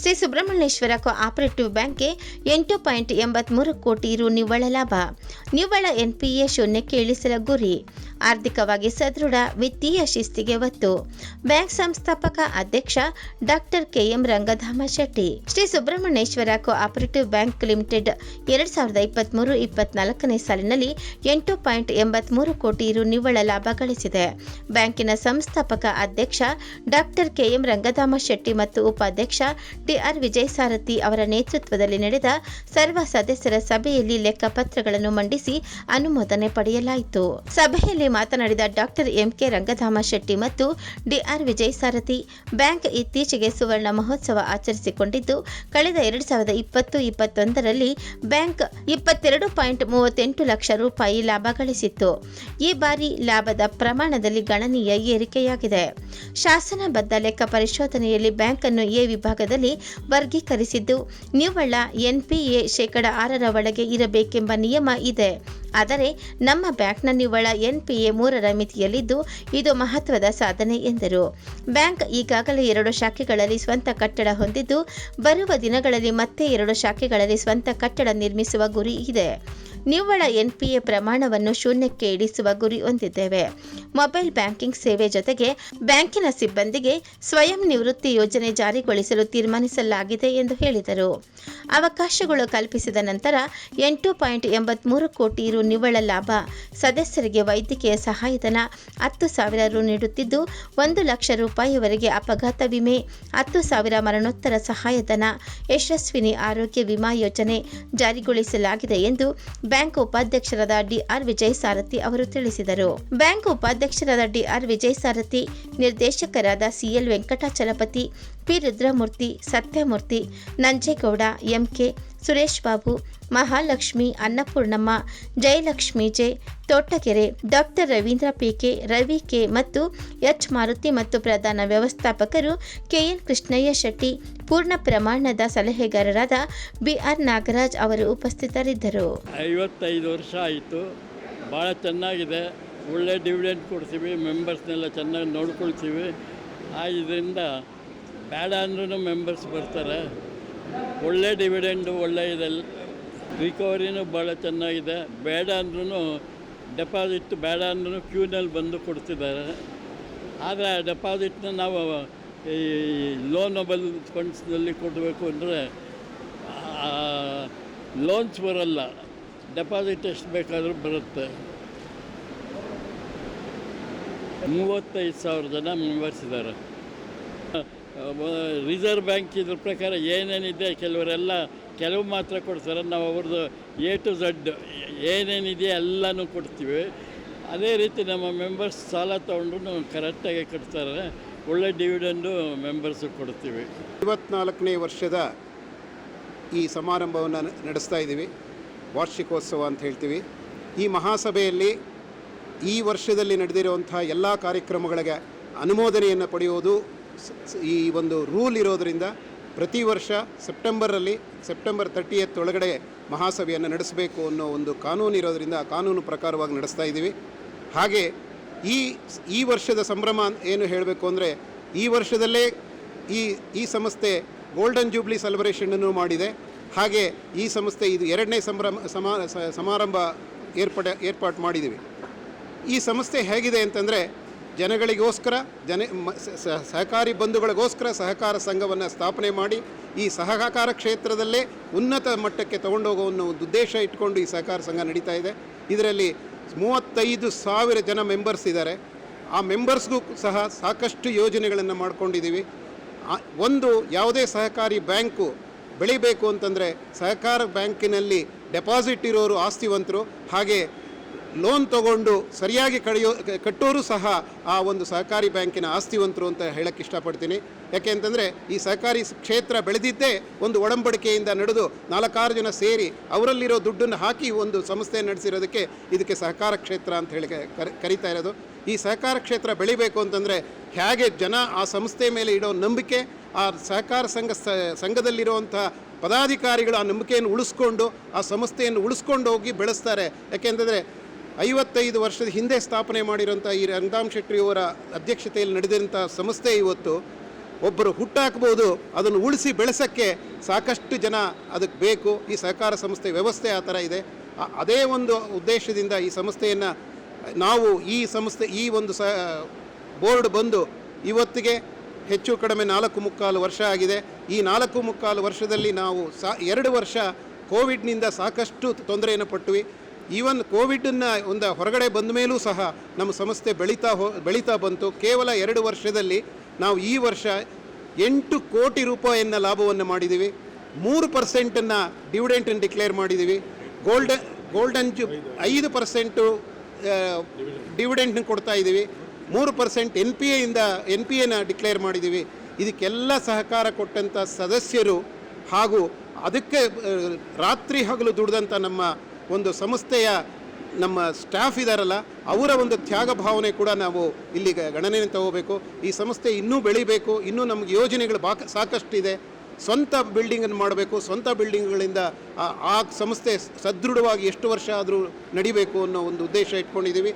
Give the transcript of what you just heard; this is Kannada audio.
ಶ್ರೀ ಸುಬ್ರಹ್ಮಣ್ಯೇಶ್ವರ ಕೋಆಪರೇಟಿವ್ ಬ್ಯಾಂಕ್ಗೆ ಎಂಟು ಪಾಯಿಂಟ್ ಎಂಬತ್ಮೂರು ಕೋಟಿ ರು ನಿವ್ವಳ ಲಾಭ. ನಿವ್ವಳ ಎನ್ಪಿಎ ಶೂನ್ಯಕ್ಕೆ ಇಳಿಸಲ ಗುರಿ ಆರ್ಥಿಕವಾಗಿ ಸದೃಢ ವಿತ್ತೀಯ ಶಿಸ್ತಿಗೆ ಒತ್ತು. ಬ್ಯಾಂಕ್ ಸಂಸ್ಥಾಪಕ ಅಧ್ಯಕ್ಷ doctor KM Rangadhama Shetty. Shri Subrahmanyeshwara cooperative bank limited ಎರಡ್ ಸಾವಿರದ ಇಪ್ಪತ್ಮೂರು ಇಪ್ಪತ್ನಾಲ್ಕನೇ ಸಾಲಿನಲ್ಲಿ ಎಂಟು ಪಾಯಿಂಟ್ ಎಂಬತ್ಮೂರು ಕೋಟಿ ರು ನಿವ್ವಳ ಲಾಭ ಗಳಿಸಿದೆ. ಬ್ಯಾಂಕಿನ ಸಂಸ್ಥಾಪಕ ಅಧ್ಯಕ್ಷ ಡಾಕ್ಟರ್ ಕೆಎಂ ರಂಗಧಾಮ ಶೆಟ್ಟಿ ಮತ್ತು ಉಪಾಧ್ಯಕ್ಷ ಟಿಆರ್ ವಿಜಯ್ ಸಾರಥಿ ಅವರ ನೇತೃತ್ವದಲ್ಲಿ ನಡೆದ ಸರ್ವ ಸದಸ್ಯರ ಸಭೆಯಲ್ಲಿ ಲೆಕ್ಕಪತ್ರಗಳನ್ನು ಮಂಡಿಸಿ ಅನುಮೋದನೆ ಪಡೆಯಲಾಯಿತು. ಸಭೆಯಲ್ಲಿ ಮಾತನಾಡಿದ ಡಾಕ್ಟರ್ ಎಂಕೆ ರಂಗಧಾಮ ಶೆಟ್ಟಿ ಮತ್ತು ಡಿಆರ್ ವಿಜಯ್ ಸಾರಥಿ, ಬ್ಯಾಂಕ್ ಇತ್ತೀಚೆಗೆ ಸುವರ್ಣ ಮಹೋತ್ಸವ ಆಚರಿಸಿಕೊಂಡಿದ್ದು, ಕಳೆದ ಎರಡು ಸಾವಿರದ ಇಪ್ಪತ್ತು ಇಪ್ಪತ್ತೊಂದರಲ್ಲಿ ಬ್ಯಾಂಕ್ ಇಪ್ಪತ್ತೆರಡು ಪಾಯಿಂಟ್ ಮೂವತ್ತೆಂಟು ಲಕ್ಷ ರೂಪಾಯಿ ಲಾಭ ಗಳಿಸಿತ್ತು. ಈ ಬಾರಿ ಲಾಭದ ಪ್ರಮಾಣದಲ್ಲಿ ಗಣನೀಯ ಏರಿಕೆಯಾಗಿದೆ. ಶಾಸನಬದ್ಧ ಲೆಕ್ಕ ಪರಿಶೋಧನೆಯಲ್ಲಿ ಬ್ಯಾಂಕ್ ಅನ್ನು ಎ ವಿಭಾಗದಲ್ಲಿ ವರ್ಗೀಕರಿಸಿದ್ದು, ನಿವ್ವಳ ಎನ್ಪಿಎ ಶೇಕಡ ಆರರ ಒಳಗೆ ಇರಬೇಕೆಂಬ ನಿಯಮ ಇದೆ. ಆದರೆ ನಮ್ಮ ಬ್ಯಾಂಕ್ನ ನಿವ್ವಳ ಎನ್ಪಿಎ ಮೂರರ ಮಿತಿಯಲ್ಲಿದ್ದು ಇದು ಮಹತ್ವದ ಸಾಧನೆ ಎಂದರು. ಬ್ಯಾಂಕ್ ಈಗಾಗಲೇ ಎರಡು ಶಾಖೆಗಳಲ್ಲಿ ಸ್ವಂತ ಕಟ್ಟಡ ಹೊಂದಿದ್ದು, ಬರುವ ದಿನಗಳಲ್ಲಿ ಮತ್ತೆ ಎರಡು ಶಾಖೆಗಳಲ್ಲಿ ಸ್ವಂತ ಕಟ್ಟಡ ನಿರ್ಮಿಸುವ ಗುರಿ ಇದೆ. ನಿವ್ವಳ ಎನ್ಪಿಎ ಪ್ರಮಾಣವನ್ನು ಶೂನ್ಯಕ್ಕೆ ಇಳಿಸುವ ಗುರಿ ಹೊಂದಿದ್ದೇವೆ. ಮೊಬೈಲ್ ಬ್ಯಾಂಕಿಂಗ್ ಸೇವೆ ಜೊತೆಗೆ ಬ್ಯಾಂಕಿನ ಸಿಬ್ಬಂದಿಗೆ ಸ್ವಯಂ ನಿವೃತ್ತಿ ಯೋಜನೆ ಜಾರಿಗೊಳಿಸಲು ತೀರ್ಮಾನಿಸಲಾಗಿದೆ ಎಂದು ಹೇಳಿದರು. ಅವಕಾಶಗಳು ಕಲ್ಪಿಸಿದ ನಂತರ ಎಂಟು ಪಾಯಿಂಟ್ ಎಂಬತ್ಮೂರು ಕೋಟಿ ರು ನಿವ್ವಳ ಲಾಭ ಸದಸ್ಯರಿಗೆ ವೈದ್ಯಕೀಯ ಸಹಾಯಧನ ಹತ್ತು ಸಾವಿರ ರು ನೀಡುತ್ತಿದ್ದು, ಒಂದು ಲಕ್ಷ ರೂಪಾಯಿವರೆಗೆ ಅಪಘಾತ ವಿಮೆ, ಹತ್ತು ಸಾವಿರ ಮರಣೋತ್ತರ ಸಹಾಯಧನ, ಯಶಸ್ವಿನಿ ಆರೋಗ್ಯ ವಿಮಾ ಯೋಜನೆ ಜಾರಿಗೊಳಿಸಲಾಗಿದೆ ಎಂದು ಬ್ಯಾಂಕ್ ಉಪಾಧ್ಯಕ್ಷರಾದ ಡಿಆರ್ ವಿಜಯ್ ಸಾರಥಿ ಅವರು ತಿಳಿಸಿದರು. ಬ್ಯಾಂಕ್ ಉಪಾಧ್ಯಕ್ಷರಾದ ಡಿಆರ್ ವಿಜಯ್ ಸಾರಥಿ, ನಿರ್ದೇಶಕರಾದ CL Venkatachalapathi P Rudramurthy, Satyamurthy, Nanjegowda, MK Suresh Babu, Mahalakshmi Annapurnamma, Jayalakshmi J Thotagere, doctor Ravindra PK Ravi K ಮತ್ತು ಎಚ್ ಮಾರುತಿ ಮತ್ತು ಪ್ರಧಾನ ವ್ಯವಸ್ಥಾಪಕರು ಕೆಎನ್ ಕೃಷ್ಣಯ್ಯ ಶೆಟ್ಟಿ, ಪೂರ್ಣ ಪ್ರಮಾಣದ ಸಲಹೆಗಾರರಾದ ಬಿಆರ್ ನಾಗರಾಜ್ ಅವರು ಉಪಸ್ಥಿತರಿದ್ದರು. ಐವತ್ತೈದು ವರ್ಷ ಆಯಿತು. ಭಾಳ ಚೆನ್ನಾಗಿದೆ. ಒಳ್ಳೆ ಡಿವಿಡೆಂಡ್ ಕೊಡ್ತೀವಿ. ಮೆಂಬರ್ಸ್ನೆಲ್ಲ ಚೆನ್ನಾಗಿ ನೋಡ್ಕೊಳ್ತೀವಿ. ಇದರಿಂದ ಬೇಡ ಅಂದ್ರೂ ಮೆಂಬರ್ಸ್ ಬರ್ತಾರೆ. ಒಳ್ಳೆ ಡಿವಿಡೆಂಡು ಒಳ್ಳೆ ಇದೆ ರಿಕವರಿನೂ ಭಾಳ ಚೆನ್ನಾಗಿದೆ. ಬೇಡ ಅಂದ್ರೂ ಡೆಪಾಸಿಟ್ ಬೇಡ ಅಂದ್ರೂ ಕ್ಯೂನಲ್ಲಿ ಬಂದು ಕೊಡ್ತಿದ್ದಾರೆ. ಆದರೆ ಆ ಡೆಪಾಸಿಟ್ನ ನಾವು ಈ ಲೋನಬಲ್ ಫಂಡ್ಸ್ನಲ್ಲಿ ಕೊಡಬೇಕು ಅಂದರೆ ಲೋನ್ಸ್ ಬರಲ್ಲ. ಡೆಪಾಸಿಟ್ ಎಷ್ಟು ಬೇಕಾದರೂ ಬರುತ್ತೆ. ಮೂವತ್ತೈದು ಸಾವಿರ ಜನ ಮೆಂಬರ್ಸ್ ಇದ್ದಾರೆ. ರಿಸರ್ವ್ ಬ್ಯಾಂಕ್ ಇದ್ರ ಪ್ರಕಾರ ಏನೇನಿದೆ, ಕೆಲವರೆಲ್ಲ ಕೆಲವು ಮಾತ್ರ ಕೊಡ್ತಾರೆ. ನಾವು ಅವ್ರದ್ದು ಎ ಟು ಝಡ್ ಏನೇನಿದೆ ಎಲ್ಲನೂ ಕೊಡ್ತೀವಿ. ಅದೇ ರೀತಿ ನಮ್ಮ ಮೆಂಬರ್ಸ್ ಸಾಲ ತೊಗೊಂಡ್ರು ಕರೆಕ್ಟಾಗಿ ಕಟ್ತಾರೆ ಒಳ್ಳೆ ಡಿವಿಡೆಂಡು ಮೆಂಬರ್ಸು ಕೊಡ್ತೀವಿ. ಐವತ್ನಾಲ್ಕನೇ ವರ್ಷದ ಈ ಸಮಾರಂಭವನ್ನು ನಡೆಸ್ತಾ ಇದ್ದೀವಿ. ವಾರ್ಷಿಕೋತ್ಸವ ಅಂತ ಹೇಳ್ತೀವಿ. ಈ ಮಹಾಸಭೆಯಲ್ಲಿ ಈ ವರ್ಷದಲ್ಲಿ ನಡೆದಿರುವಂಥ ಎಲ್ಲ ಕಾರ್ಯಕ್ರಮಗಳಿಗೆ ಅನುಮೋದನೆಯನ್ನು ಪಡೆಯುವುದು ಈ ಒಂದು ರೂಲ್ ಇರೋದರಿಂದ ಪ್ರತಿ ವರ್ಷ ಸೆಪ್ಟೆಂಬರಲ್ಲಿ ಸೆಪ್ಟೆಂಬರ್ ತರ್ಟಿಯತ್ ಒಳಗಡೆ ಮಹಾಸಭೆಯನ್ನು ನಡೆಸಬೇಕು ಅನ್ನೋ ಒಂದು ಕಾನೂನು ಇರೋದರಿಂದ ಆ ಕಾನೂನು ಪ್ರಕಾರವಾಗಿ ನಡೆಸ್ತಾ ಇದ್ದೀವಿ. ಹಾಗೆ ಈ ಈ ವರ್ಷದ ಸಂಭ್ರಮ ಏನು ಹೇಳಬೇಕು ಅಂದರೆ ಈ ವರ್ಷದಲ್ಲೇ ಈ ಈ ಸಂಸ್ಥೆ ಗೋಲ್ಡನ್ ಜೂಬ್ಲಿ ಸೆಲೆಬ್ರೇಷನನ್ನು ಮಾಡಿದೆ. ಹಾಗೆ ಈ ಸಂಸ್ಥೆ ಇದು ಎರಡನೇ ಸಂಭ್ರಮ ಸಮಾರಂಭ ಏರ್ಪಡ, ಏರ್ಪಾಟು ಮಾಡಿದ್ದೀವಿ. ಈ ಸಂಸ್ಥೆ ಹೇಗಿದೆ ಅಂತಂದರೆ ಜನಗಳಿಗೋಸ್ಕರ, ಜನ ಸಹಕಾರಿ ಬಂಧುಗಳಿಗೋಸ್ಕರ ಸಹಕಾರ ಸಂಘವನ್ನು ಸ್ಥಾಪನೆ ಮಾಡಿ, ಈ ಸಹಕಾರ ಕ್ಷೇತ್ರದಲ್ಲೇ ಉನ್ನತ ಮಟ್ಟಕ್ಕೆ ತಗೊಂಡೋಗೋ ಅನ್ನೋ ಒಂದು ಉದ್ದೇಶ ಇಟ್ಕೊಂಡು ಈ ಸಹಕಾರ ಸಂಘ ನಡೀತಾ ಇದೆ. ಇದರಲ್ಲಿ ಮೂವತ್ತೈದು ಸಾವಿರ ಜನ ಮೆಂಬರ್ಸ್ ಇದ್ದಾರೆ. ಆ ಮೆಂಬರ್ಸ್ಗೂ ಸಹ ಸಾಕಷ್ಟು ಯೋಜನೆಗಳನ್ನು ಮಾಡ್ಕೊಂಡಿದ್ದೀವಿ. ಒಂದು ಯಾವುದೇ ಸಹಕಾರಿ ಬ್ಯಾಂಕು ಬೆಳಿಬೇಕು ಅಂತಂದರೆ ಸಹಕಾರ ಬ್ಯಾಂಕಿನಲ್ಲಿ ಡೆಪಾಸಿಟ್ ಇರೋರು ಆಸ್ತಿವಂತರು. ಹಾಗೆ ಲೋನ್ ತಗೊಂಡು ಸರಿಯಾಗಿ ಕಳೆಯೋ ಕಟ್ಟೋರು ಸಹ ಆ ಒಂದು ಸಹಕಾರಿ ಬ್ಯಾಂಕಿನ ಆಸ್ತಿವಂತರು ಅಂತ ಹೇಳಕ್ಕೆ ಇಷ್ಟಪಡ್ತೀನಿ. ಯಾಕೆ ಅಂತಂದರೆ ಈ ಸಹಕಾರಿ ಕ್ಷೇತ್ರ ಬೆಳೆದಿದ್ದೇ ಒಂದು ಒಡಂಬಡಿಕೆಯಿಂದ ನಡೆದು ನಾಲ್ಕಾರು ಜನ ಸೇರಿ ಅವರಲ್ಲಿರೋ ದುಡ್ಡನ್ನು ಹಾಕಿ ಒಂದು ಸಂಸ್ಥೆ ನಡೆಸಿರೋದಕ್ಕೆ ಇದಕ್ಕೆ ಸಹಕಾರ ಕ್ಷೇತ್ರ ಅಂತ ಹೇಳಿ ಕರಿ, ಕರಿತಾ ಇರೋದು. ಈ ಸಹಕಾರ ಕ್ಷೇತ್ರ ಬೆಳಿಬೇಕು ಅಂತಂದರೆ ಹೇಗೆ ಜನ ಆ ಸಂಸ್ಥೆ ಮೇಲೆ ಇಡೋ ನಂಬಿಕೆ, ಆ ಸಹಕಾರ ಸಂಘ ಸಂಘದಲ್ಲಿರುವಂಥ ಪದಾಧಿಕಾರಿಗಳು ಆ ನಂಬಿಕೆಯನ್ನು ಉಳಿಸ್ಕೊಂಡು, ಆ ಸಂಸ್ಥೆಯನ್ನು ಉಳಿಸ್ಕೊಂಡು ಹೋಗಿ ಬೆಳೆಸ್ತಾರೆ. ಯಾಕೆಂತಂದರೆ ಐವತ್ತೈದು ವರ್ಷದ ಹಿಂದೆ ಸ್ಥಾಪನೆ ಮಾಡಿರೋಂಥ ಈ ರಂಗಾಮ್ ಶೆಟ್ಟಿಯವರ ಅಧ್ಯಕ್ಷತೆಯಲ್ಲಿ ನಡೆದಿರುವಂಥ ಸಂಸ್ಥೆ ಇವತ್ತು, ಒಬ್ಬರು ಹುಟ್ಟಾಕ್ಬೋದು, ಅದನ್ನು ಉಳಿಸಿ ಬೆಳೆಸೋಕ್ಕೆ ಸಾಕಷ್ಟು ಜನ ಅದಕ್ಕೆ ಬೇಕು. ಈ ಸಹಕಾರ ಸಂಸ್ಥೆ ವ್ಯವಸ್ಥೆ ಆ ಥರ ಇದೆ. ಅದೇ ಒಂದು ಉದ್ದೇಶದಿಂದ ಈ ಸಂಸ್ಥೆಯನ್ನು, ನಾವು ಈ ಸಂಸ್ಥೆ, ಈ ಒಂದು ಸ, ಬೋರ್ಡ್ ಬಂದು ಇವತ್ತಿಗೆ ಹೆಚ್ಚು ಕಡಿಮೆ ನಾಲ್ಕು ಮುಕ್ಕಾಲು ವರ್ಷ ಆಗಿದೆ. ಈ ನಾಲ್ಕು ಮುಕ್ಕಾಲು ವರ್ಷದಲ್ಲಿ ನಾವು ಸಾ, ಎರಡು ವರ್ಷ ಕೋವಿಡ್ನಿಂದ ಸಾಕಷ್ಟು ತೊಂದರೆಯನ್ನು ಪಟ್ವಿ ಈವನ್ ಕೋವಿಡನ್ನು ಒಂದು ಹೊರಗಡೆ ಬಂದ ಮೇಲೂ ಸಹ ನಮ್ಮ ಸಂಸ್ಥೆ ಬೆಳೀತಾ ಹೋ, ಬೆಳೀತಾ ಬಂತು. ಕೇವಲ ಎರಡು ವರ್ಷದಲ್ಲಿ ನಾವು ಈ ವರ್ಷ ಎಂಟು ಕೋಟಿ ರೂಪಾಯಿಯನ್ನು ಲಾಭವನ್ನು ಮಾಡಿದ್ದೀವಿ ಮೂರು ಪರ್ಸೆಂಟನ್ನು ಡಿವಿಡೆಂಟನ್ನು ಡಿಕ್ಲೇರ್ ಮಾಡಿದ್ದೀವಿ ಗೋಲ್ಡನ್ ಗೋಲ್ಡನ್ ಜು, ಐದು ಪರ್ಸೆಂಟು ಡಿವಿಡೆಂಟ್ನ ಕೊಡ್ತಾ ಇದ್ದೀವಿ ಮೂರು ಪರ್ಸೆಂಟ್ ಎನ್ ಪಿ ಎಯಿಂದ, ಎನ್ ಪಿ ಎನ ಡಿಕ್ಲೇರ್ ಮಾಡಿದ್ದೀವಿ ಇದಕ್ಕೆಲ್ಲ ಸಹಕಾರ ಕೊಟ್ಟಂಥ ಸದಸ್ಯರು ಹಾಗೂ ಅದಕ್ಕೆ ರಾತ್ರಿ ಹಗಲು ದುಡಿದಂಥ ನಮ್ಮ ಒಂದು ಸಂಸ್ಥೆಯ ನಮ್ಮ ಸ್ಟಾಫ್ ಇದ್ದಾರಲ್ಲ ಅವರ ಒಂದು ತ್ಯಾಗ ಭಾವನೆ ಕೂಡ ನಾವು ಇಲ್ಲಿ ಗಣನೆಯನ್ನು ತಗೋಬೇಕು. ಈ ಸಂಸ್ಥೆ ಇನ್ನೂ ಬೆಳಿಬೇಕು, ಇನ್ನೂ ನಮಗೆ ಯೋಜನೆಗಳು ಬಾಕ, ಸಾಕಷ್ಟಿದೆ. ಸ್ವಂತ ಬಿಲ್ಡಿಂಗನ್ನು ಮಾಡಬೇಕು, ಸ್ವಂತ ಬಿಲ್ಡಿಂಗ್ಗಳಿಂದ ಆ ಸಂಸ್ಥೆ ಸದೃಢವಾಗಿ ಎಷ್ಟು ವರ್ಷ ಆದರೂ ನಡಿಬೇಕು ಅನ್ನೋ ಒಂದು ಉದ್ದೇಶ ಇಟ್ಕೊಂಡಿದ್ದೀವಿ.